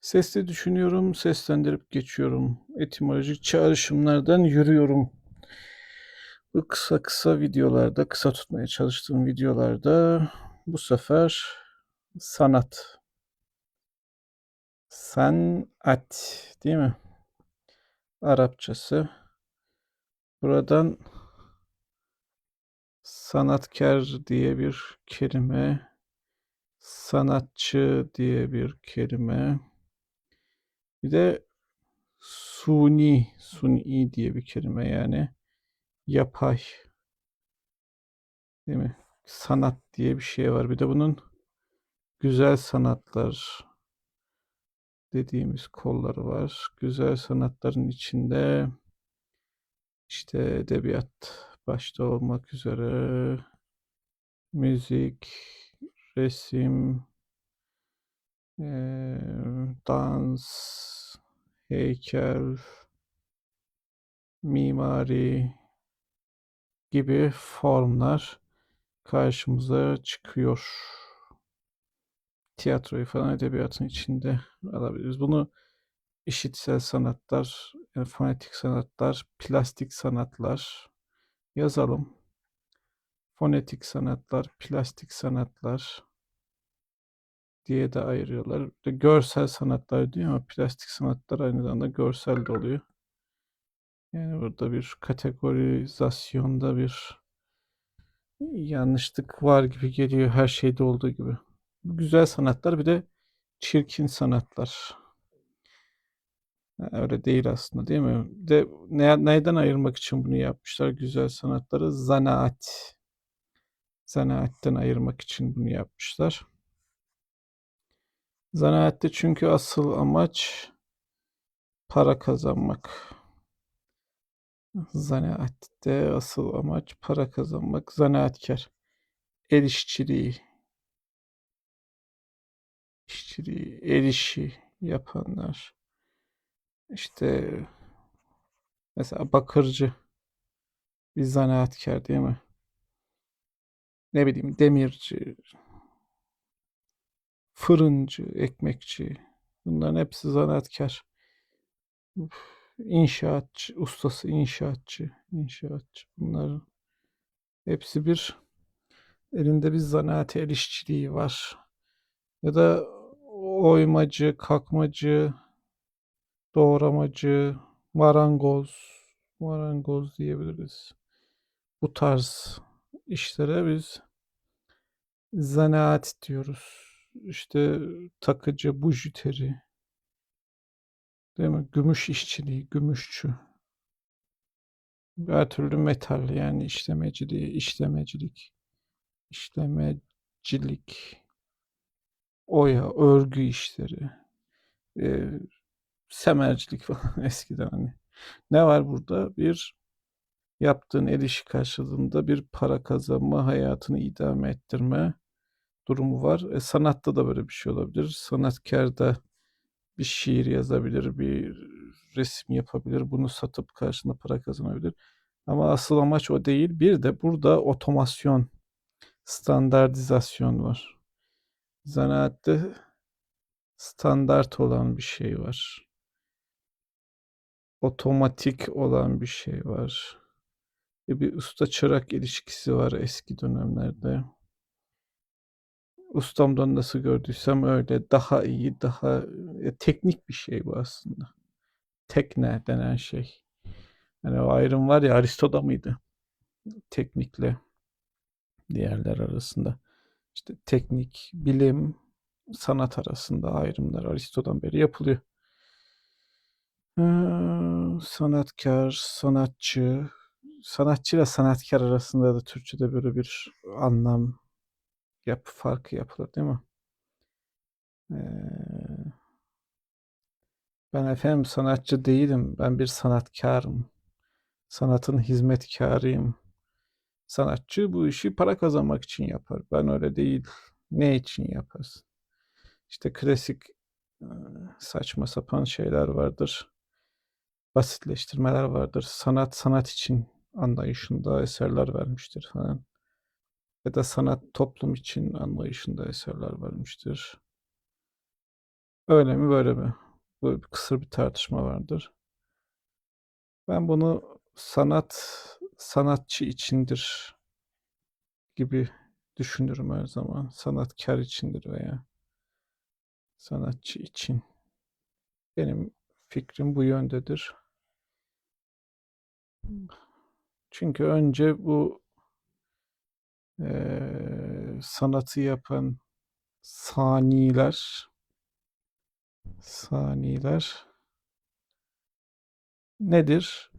Sesli düşünüyorum, seslendirip geçiyorum. Etimolojik çağrışımlardan yürüyorum. Bu kısa kısa videolarda, kısa tutmaya çalıştığım videolarda bu sefer sanat, sanat değil mi? Arapçası. Buradan sanatkar diye bir kelime, sanatçı diye bir kelime, bir de suni, suni diye bir kelime yani yapay değil mi? Sanat diye bir şey var. Bir de bunun güzel sanatlar dediğimiz kolları var. Güzel sanatların içinde işte edebiyat başta olmak üzere müzik, resim, eee, dans, heykel, mimari gibi formlar karşımıza çıkıyor. Tiyatroyu falan edebiyatın içinde alabiliriz. Bunu işitsel sanatlar, yani fonetik sanatlar, plastik sanatlar yazalım. Fonetik sanatlar, plastik sanatlar diye de ayırıyorlar. De görsel sanatlar diyor ama plastik sanatlar aynı zamanda görsel de oluyor. Yani burada bir kategorizasyonda bir yanlışlık var gibi geliyor her şeyde olduğu gibi. Güzel sanatlar bir de çirkin sanatlar. Öyle değil aslında değil mi? De ne, neyden ayırmak için bunu yapmışlar güzel sanatları? Zanaat. Zanaatten ayırmak için bunu yapmışlar. Zanaatte çünkü asıl amaç para kazanmak. Zanaatte asıl amaç para kazanmak. Zanaatkar. El işçiliği, işçiliği, el işi yapanlar. İşte mesela bakırcı bir zanaatkar değil mi? Ne bileyim demirci, fırıncı, ekmekçi. Bunların hepsi zanaatkar. İnşaatçı, ustası inşaatçı, inşaatçı. Bunların hepsi bir elinde bir zanaat el işçiliği var. Ya da oymacı, kakmacı, doğramacı, marangoz, marangoz diyebiliriz. Bu tarz işlere biz zanaat diyoruz. İşte takıcı, bujiteri, değil mi? Gümüş işçiliği, gümüşçü. Her türlü metal yani işlemeciliği, işlemecilik, işlemecilik, oya, örgü işleri, e, semercilik falan eskiden hani. Ne var burada? Bir yaptığın el işi karşılığında bir para kazanma, hayatını idame ettirme durumu var. E, sanatta da böyle bir şey olabilir. Sanatkar da bir şiir yazabilir, bir resim yapabilir, bunu satıp karşılığında para kazanabilir. Ama asıl amaç o değil. Bir de burada otomasyon, standartizasyon var. Zanaatte standart olan bir şey var. Otomatik olan bir şey var. E, bir usta çırak ilişkisi var eski dönemlerde. Ustamdan nasıl gördüysem öyle. Daha iyi, daha e, teknik bir şey bu aslında. Tekne denen şey. Hani o ayrım var ya Aristo'da mıydı? Teknikle diğerler arasında. İşte teknik, bilim, sanat arasında ayrımlar Aristo'dan beri yapılıyor. Ee, sanatkar, sanatçı, sanatçıyla sanatkar arasında da Türkçe'de böyle bir anlam yapı farkı yapılır değil mi? Ee, ben efendim sanatçı değilim. Ben bir sanatkarım. Sanatın hizmetkarıyım. Sanatçı bu işi para kazanmak için yapar. Ben öyle değil. Ne için yaparsın? İşte klasik saçma sapan şeyler vardır. Basitleştirmeler vardır. Sanat sanat için anlayışında eserler vermiştir falan. Ya da sanat toplum için anlayışında eserler vermiştir. Öyle mi böyle mi? Böyle bir kısır bir tartışma vardır. Ben bunu sanat sanatçı içindir gibi düşünürüm her zaman. Sanatkar içindir veya sanatçı için. Benim fikrim bu yöndedir. Çünkü önce bu eee, sanatı yapan saniler saniler nedir?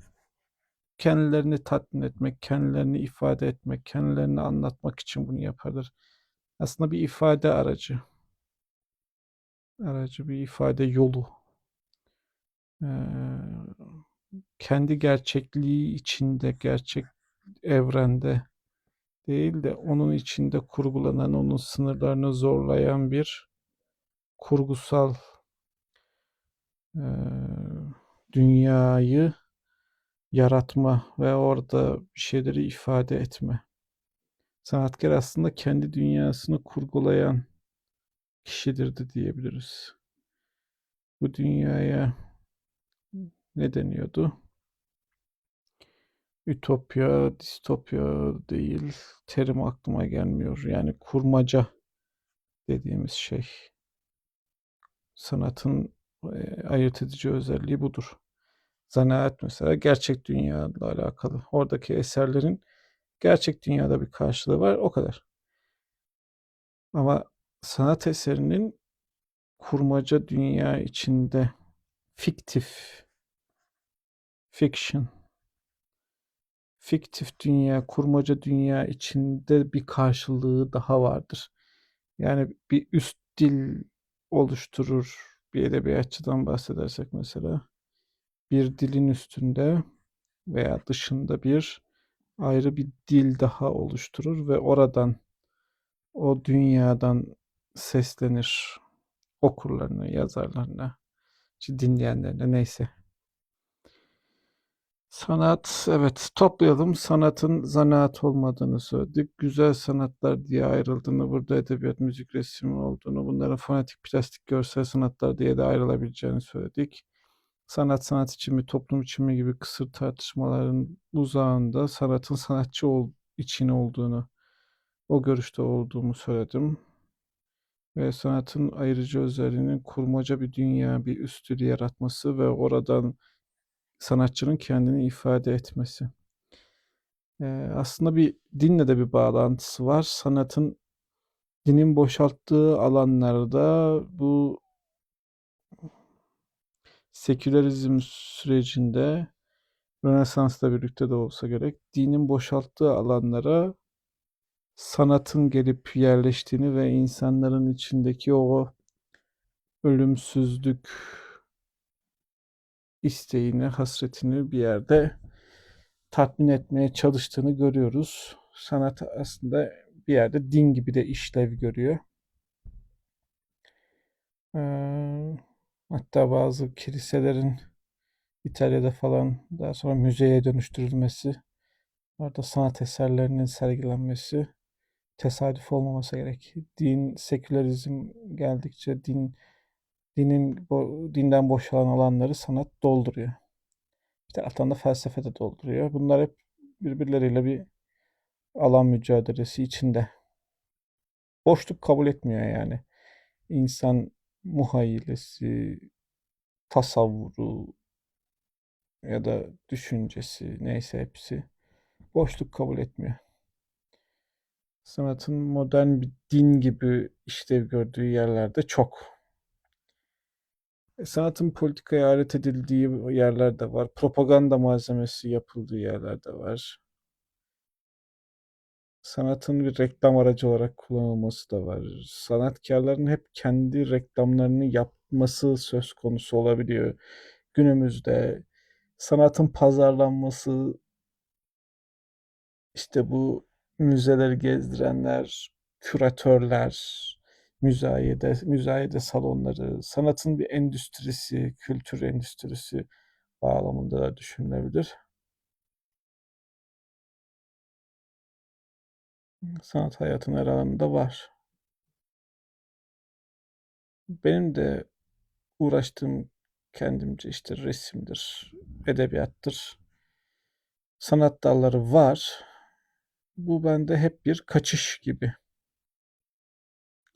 Kendilerini tatmin etmek, kendilerini ifade etmek, kendilerini anlatmak için bunu yaparlar. Aslında bir ifade aracı. Aracı bir ifade yolu. Eee, kendi gerçekliği içinde, gerçek evrende değil de onun içinde kurgulanan, onun sınırlarını zorlayan bir kurgusal eee, dünyayı yaratma ve orada bir şeyleri ifade etme. Sanatkar aslında kendi dünyasını kurgulayan kişidir de diyebiliriz. Bu dünyaya ne deniyordu? Ütopya, distopya değil. Terim aklıma gelmiyor. Yani kurmaca dediğimiz şey. Sanatın e, ayırt edici özelliği budur. Zanaat mesela gerçek dünyayla alakalı. Oradaki eserlerin gerçek dünyada bir karşılığı var. O kadar. Ama sanat eserinin kurmaca dünya içinde fiktif fiction fiktif dünya, kurmaca dünya içinde bir karşılığı daha vardır. Yani bir üst dil oluşturur. Bir edebiyatçıdan bahsedersek mesela. Bir dilin üstünde veya dışında bir ayrı bir dil daha oluşturur ve oradan o dünyadan seslenir okurlarına, yazarlarına, dinleyenlerine neyse. Sanat, evet toplayalım. Sanatın zanaat olmadığını söyledik. Güzel sanatlar diye ayrıldığını, burada edebiyat, müzik, resim olduğunu, bunların fonetik, plastik, görsel sanatlar diye de ayrılabileceğini söyledik. Sanat, sanat için mi, toplum için mi gibi kısır tartışmaların uzağında sanatın sanatçı ol, için olduğunu, o görüşte olduğumu söyledim. Ve sanatın ayrıcı özelliğinin kurmaca bir dünya, bir üst dil yaratması ve oradan sanatçının kendini ifade etmesi. Ee, aslında bir dinle de bir bağlantısı var. Sanatın dinin boşalttığı alanlarda bu sekülerizm sürecinde Rönesans'la birlikte de olsa gerek dinin boşalttığı alanlara sanatın gelip yerleştiğini ve insanların içindeki o ölümsüzlük isteğini, hasretini bir yerde tatmin etmeye çalıştığını görüyoruz. Sanat aslında bir yerde din gibi de işlev görüyor. Ee, hatta bazı kiliselerin İtalya'da falan daha sonra müzeye dönüştürülmesi, orada sanat eserlerinin sergilenmesi tesadüf olmaması gerek. Din, sekülerizm geldikçe din dinin dinden boşalan alanları sanat dolduruyor. Bir taraftan da felsefe de dolduruyor. Bunlar hep birbirleriyle bir alan mücadelesi içinde. Boşluk kabul etmiyor yani. İnsan muhayyilesi, tasavvuru ya da düşüncesi neyse hepsi boşluk kabul etmiyor. Sanatın modern bir din gibi işlev gördüğü yerlerde çok. Sanatın politikaya alet edildiği yerler de var. Propaganda malzemesi yapıldığı yerler de var. Sanatın bir reklam aracı olarak kullanılması da var. Sanatkarların hep kendi reklamlarını yapması söz konusu olabiliyor. Günümüzde sanatın pazarlanması, işte bu müzeleri gezdirenler, küratörler, müzayede, müzayede salonları, sanatın bir endüstrisi, kültür endüstrisi bağlamında da düşünülebilir. Sanat hayatın her alanında var. Benim de uğraştığım kendimce işte resimdir, edebiyattır. Sanat dalları var. Bu bende hep bir kaçış gibi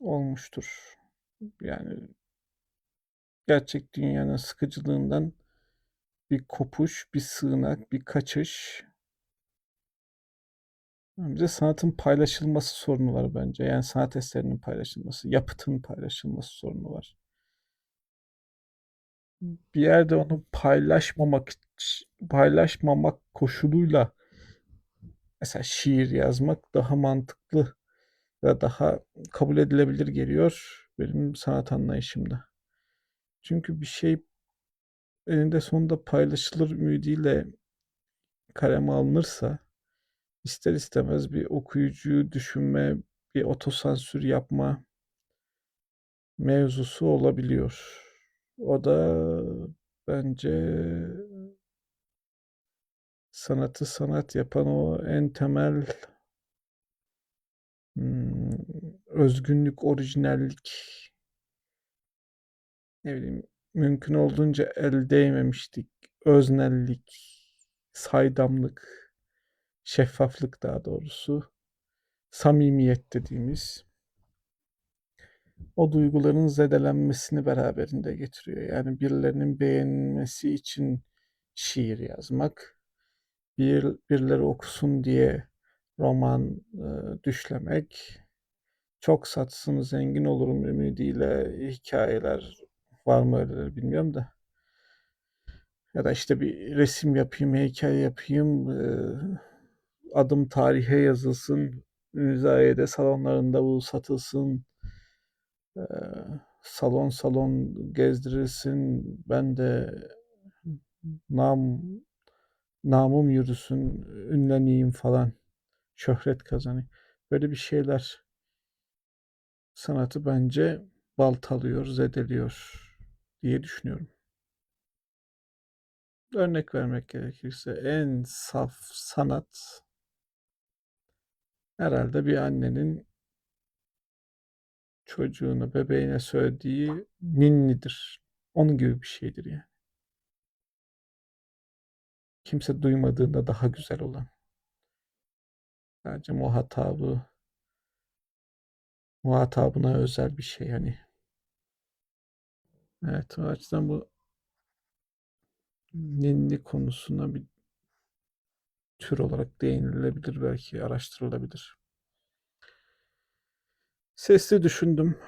olmuştur. Yani gerçek dünyanın sıkıcılığından bir kopuş, bir sığınak, bir kaçış. Bir de sanatın paylaşılması sorunu var bence. Yani sanat eserinin paylaşılması, yapıtın paylaşılması sorunu var. Bir yerde onu paylaşmamak paylaşmamak koşuluyla mesela şiir yazmak daha mantıklı ve daha kabul edilebilir geliyor benim sanat anlayışımda. Çünkü bir şey eninde sonunda paylaşılır ümidiyle kaleme alınırsa ister istemez bir okuyucuyu düşünme, bir otosansür yapma mevzusu olabiliyor. O da bence sanatı sanat yapan o en temel hmm, özgünlük, orijinallik ne bileyim mümkün olduğunca el değmemişlik, öznellik, saydamlık, şeffaflık daha doğrusu, samimiyet dediğimiz o duyguların zedelenmesini beraberinde getiriyor. Yani birilerinin beğenmesi için şiir yazmak, bir birileri okusun diye roman e, düşlemek, çok satsın zengin olurum ümidiyle hikayeler var mı öyleleri bilmiyorum da. Ya da işte bir resim yapayım, heykel yapayım, e, adım tarihe yazılsın, müzayede salonlarında bu satılsın, e, salon salon gezdirilsin, ben de nam namım yürüsün, ünleneyim falan, şöhret kazanayım. Böyle bir şeyler sanatı bence baltalıyor, zedeliyor diye düşünüyorum. Örnek vermek gerekirse en saf sanat herhalde bir annenin çocuğuna, bebeğine söylediği ninnidir. Onun gibi bir şeydir yani. Kimse duymadığında daha güzel olan. Sadece muhatabı muhatabına özel bir şey hani. Evet o açıdan bu ninni konusuna bir tür olarak değinilebilir belki araştırılabilir. Sesli düşündüm.